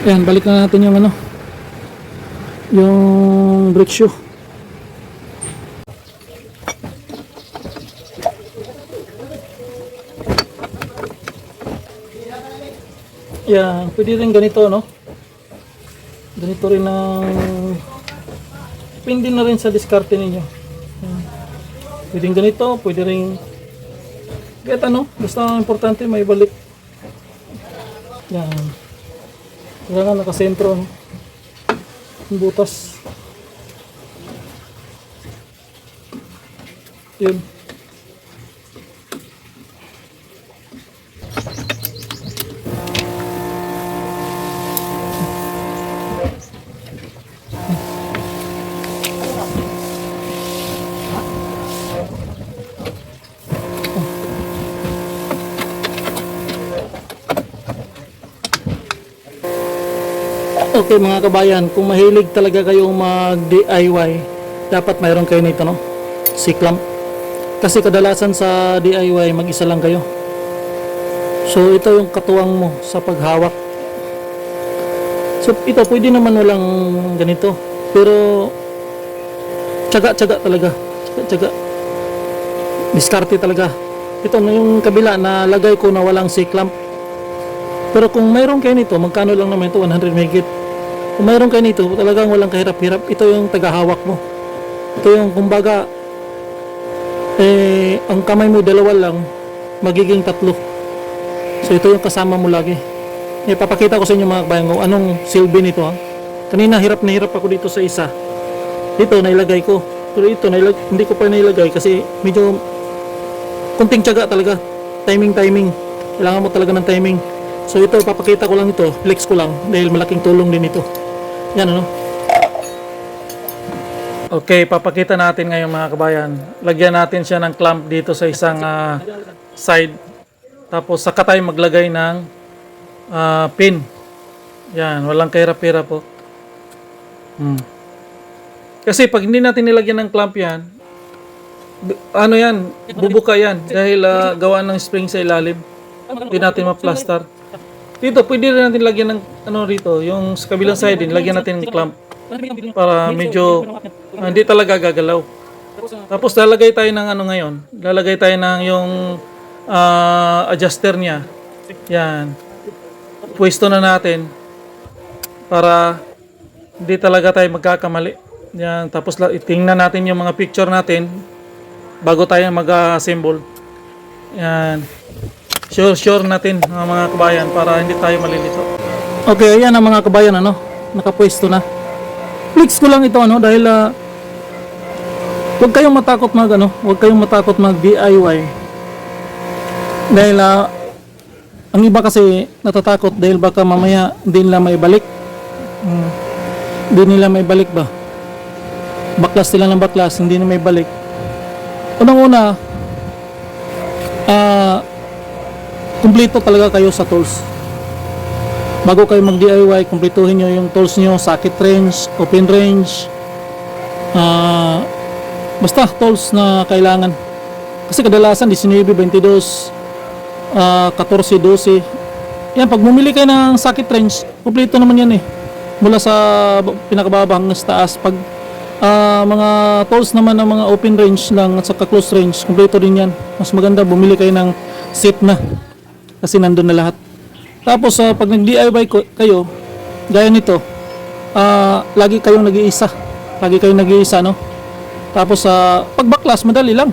Ayan, balik na natin yung ano. Yung brake shoe. Yan, pwede rin ganito, no? Ganito rin ang... Depende na rin sa diskarte ninyo. Yan. Pwedeng ganito, pwede rin... Kahit ano, basta importante may balik. Yan. Kailangan nakasentro, no? Yung butas. Yun. Okay mga kabayan, kung mahilig talaga kayong mag-DIY, dapat mayroon kayo nito, no? Si clamp. Kasi kadalasan sa DIY, mag-isa lang kayo. So ito yung katuwang mo sa paghawak. So ito, pwede naman walang ganito. Pero, tsaga-tsaga talaga. Tsaga-tsaga. Diskarte talaga. Ito na yung kabila na lagay ko na walang C-clamp. Pero kung mayroon kayo nito, magkano lang naman ito? 100 megit. Kung mayroon kayo nito, talagang walang kahirap-hirap. Ito yung tagahawak mo. Ito yung kumbaga, eh, ang kamay mo dalawa lang, magiging tatlo. So ito yung kasama mo lagi. Eh, papakita ko sa inyo mga kabayan kung anong silbi nito ha. Kanina hirap na hirap ako dito sa isa. Dito nailagay ko. Pero ito nailag, hindi ko pa nailagay kasi medyo kunting tiyaga talaga. Timing timing. Kailangan mo talaga ng timing. So ito papakita ko lang ito, flex ko lang dahil malaking tulong din ito. Yan ano. Okay, papakita natin ngayon mga kabayan. Lagyan natin siya ng clamp dito sa isang ah, side. Tapos saka tayo maglagay ng ah, pin. Yan, walang kahirap-hirap po. Hmm. Kasi pag hindi natin nilagyan ng clamp yan, ano yan, bubuka yan dahil ah, gawa ng spring sa ilalim. Hindi natin ma-plaster. Dito, pwede rin natin lagyan ng ano rito, yung sa kabilang side din, lagyan natin ng clamp para medyo ah, hindi talaga gagalaw. Tapos lalagay tayo ng ano ngayon, lalagay tayo ng yung ah, adjuster niya. Yan. Pwesto na natin para hindi talaga tayo magkakamali. Yan, tapos tingnan natin yung mga picture natin bago tayo mag-assemble. Yan. Sure, sure natin mga, mga kabayan para hindi tayo malilito. Okay, ayan ang mga kabayan ano, nakapwesto na. Flex ko lang ito ano dahil ah, huwag kayong matakot mag ano, huwag kayong matakot mag DIY. Dahil ah, ang iba kasi natatakot dahil baka mamaya hindi nila may balik. Hmm. Hindi nila may balik ba? Baklas sila ng baklas, hindi na may balik. Unang-una, ah, kumpleto talaga kayo sa tools. Bago kayo mag-DIY, kumpletuhin nyo yung tools nyo, socket range, open range, ah, basta tools na kailangan. Kasi kadalasan 19, 22, ah, 14, 12. Yan, pag bumili kayo ng socket range, kumpleto naman yan eh. Mula sa pinakababa hanggang sa taas. Pag ah, mga tools naman ng mga open range lang at saka close range, kumpleto din yan. Mas maganda bumili kayo ng set na. Kasi nandun na lahat. Tapos ah, pag nag-DIY kayo, gaya nito, ah, lagi kayong nag-iisa. Lagi kayong nag-iisa, no? Tapos sa pag baklas, madali lang.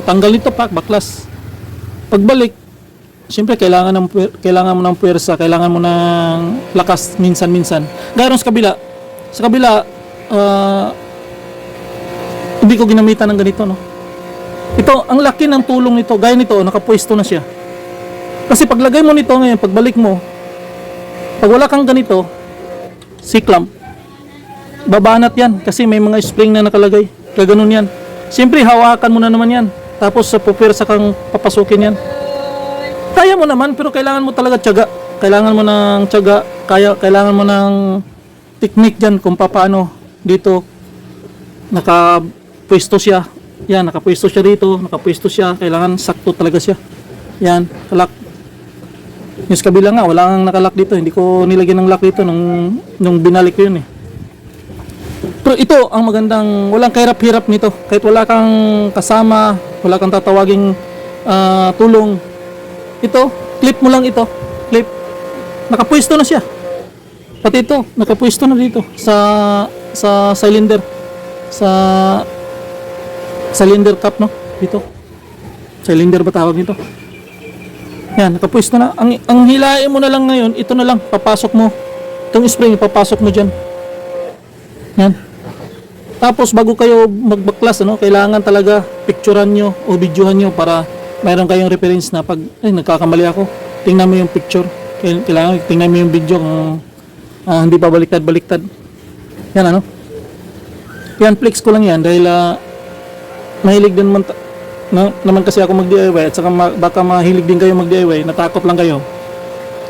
Tatanggal nito pa, baklas. Pagbalik, siyempre kailangan ng kailangan mo ng puwersa, kailangan mo ng lakas minsan-minsan. Rin sa kabila. Sa kabila, ah, hindi ko ginamitan ng ganito, no? Ito, ang laki ng tulong nito. Gaya nito, nakapwesto na siya. Kasi paglagay mo nito ngayon, pagbalik mo, pag wala kang ganito, si clamp, babanat yan kasi may mga spring na nakalagay. Gaganon yan. Siyempre, hawakan mo na naman yan. Tapos sa pupwersa kang papasukin yan. Kaya mo naman, pero kailangan mo talaga tiyaga. Kailangan mo ng tiyaga, kaya, kailangan mo ng technique dyan kung paano dito nakapwesto siya. Yan, nakapwesto siya dito, nakapwesto siya. Kailangan sakto talaga siya. Yan, kalak. Yung sa kabila nga, wala kang nakalock dito. Hindi ko nilagyan ng lock dito nung, nung binalik ko yun eh. Pero ito ang magandang, walang kahirap-hirap nito. Kahit wala kang kasama, wala kang tatawaging ah, tulong. Ito, clip mo lang ito. Clip. Nakapwesto na siya. Pati ito, nakapwesto na dito sa sa cylinder. Sa cylinder cap no dito. Cylinder ba tawag nito? Yan, nakapwesto na. Ang ang hilain mo na lang ngayon, ito na lang papasok mo. Itong spring papasok mo diyan. Yan. Tapos bago kayo magbaklas, ano, kailangan talaga picturean nyo o videohan nyo para mayroon kayong reference na pag ay nagkakamali ako, tingnan mo yung picture. Kail- Kailangan tingnan mo yung video kung ah, hindi pa baliktad-baliktad. Yan ano. Yan flex ko lang yan dahil ah, mahilig din man na, naman kasi ako mag-DIY at saka ma- baka mahilig din kayo mag-DIY, natakot lang kayo.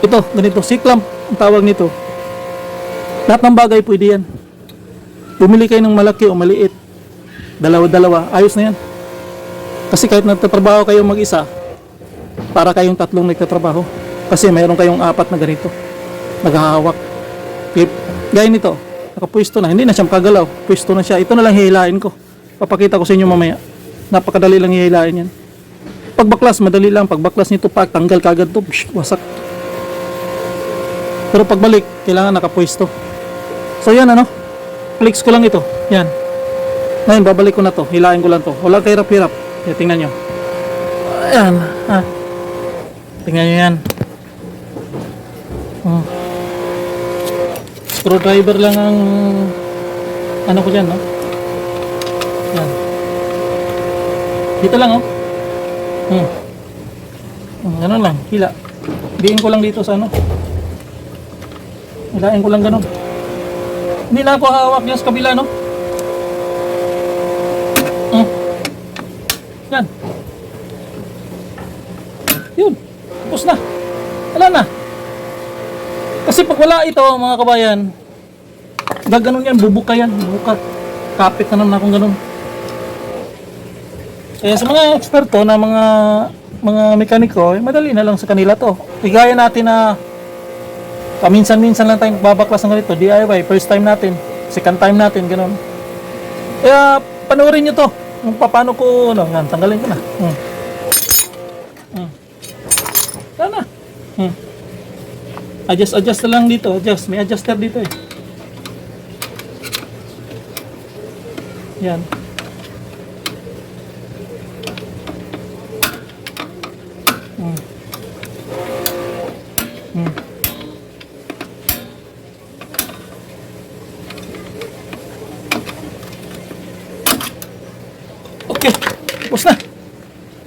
Ito, ganito, C-clamp ang tawag nito. Lahat ng bagay pwede yan. Bumili kayo ng malaki o maliit. Dalawa-dalawa, ayos na yan. Kasi kahit nagtatrabaho kayo mag-isa, para kayong tatlong nagtatrabaho. Kasi mayroon kayong apat na ganito. Naghahawak. Gaya nito, nakapwesto na. Hindi na siya makagalaw. Pwesto na siya. Ito na lang hihilain ko. Papakita ko sa inyo mamaya. Napakadali lang hihilain yan. Pagbaklas, madali lang. Pagbaklas nito, pag tanggal kagad to. Psh, wasak. Pero pagbalik, kailangan nakapwesto. So yan ano, flex ko lang ito. Yan. Ngayon, babalik ko na to. Hilain ko lang to. Walang kahirap-hirap. Yan, tingnan nyo. Ayan. Ah. Tingnan nyo yan. Oh. Screwdriver lang ang ano ko dyan, no? Dito lang, oh. Hmm. Hmm, Ganun lang, hila. Diin ko lang dito sa ano. Hilain ko lang ganun. Hindi na ako hawak dyan sa kabila, no? Mm. Yan. Yun. Tapos na. Wala na. Kasi pag wala ito, mga kabayan, gaganon yan, bubuka yan, bubuka. Kapit na naman akong ganun. Kaya sa mga eksperto na mga mga mekaniko, eh, madali na lang sa kanila to. Igaya natin na paminsan-minsan lang tayong babaklas ng ganito, DIY, first time natin, second time natin, ganun. Kaya panoorin nyo to, kung paano ko, ano, yan, tanggalin ko na. Hmm. Hmm. Sana. Hmm. Adjust, adjust lang dito, adjust, may adjuster dito eh. Yan.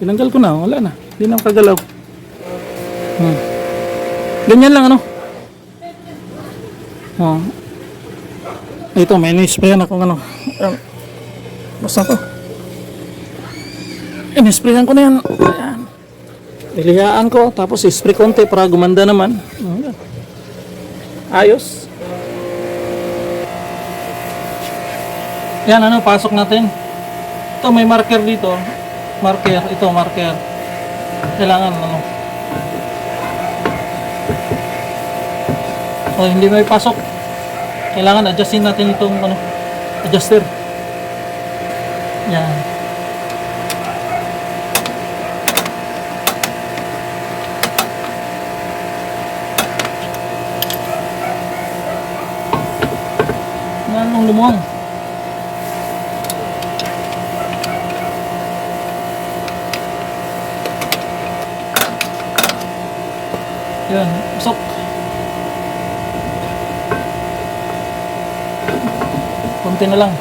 Tinanggal ko na. Wala na. Hindi na kagalaw. Hmm. Ganyan lang ano. Oh. Ito, may nisprayan akong ano. Um, basta to. Inisprayan ko na yan. Ayan. Nilihaan ko. Tapos ispray konti para gumanda naman. Ayan. Ayos. Yan ano, pasok natin. Ito may marker dito. Marker, ito marker. Kailangan ano. Oh, hindi may pasok. Kailangan adjustin natin itong ano, adjuster. Yan. Ang lumuwang. Yan, usok. Kunti na lang.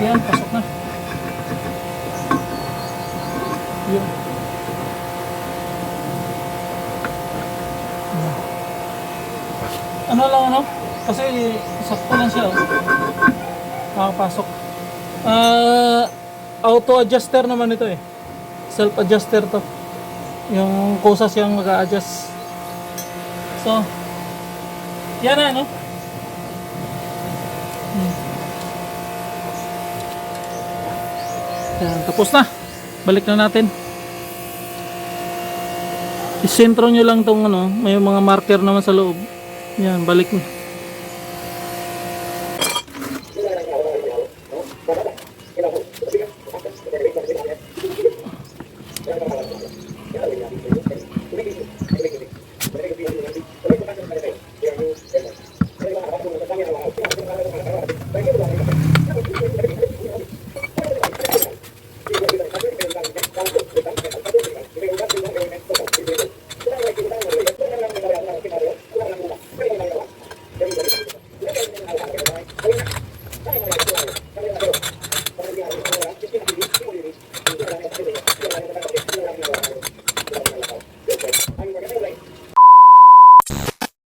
Yan, pasok na. Yun. Ano lang ano? Kasi sakto lang siya. Oh. Makapasok. Ah, auto adjuster naman ito eh. Self adjuster to. Yung kusa siyang mag-a-adjust. So, Yan na, no? Hmm. Yan, tapos na. Balik na natin. Isentro nyo lang tong ano, may mga marker naman sa loob. Yan, balik na.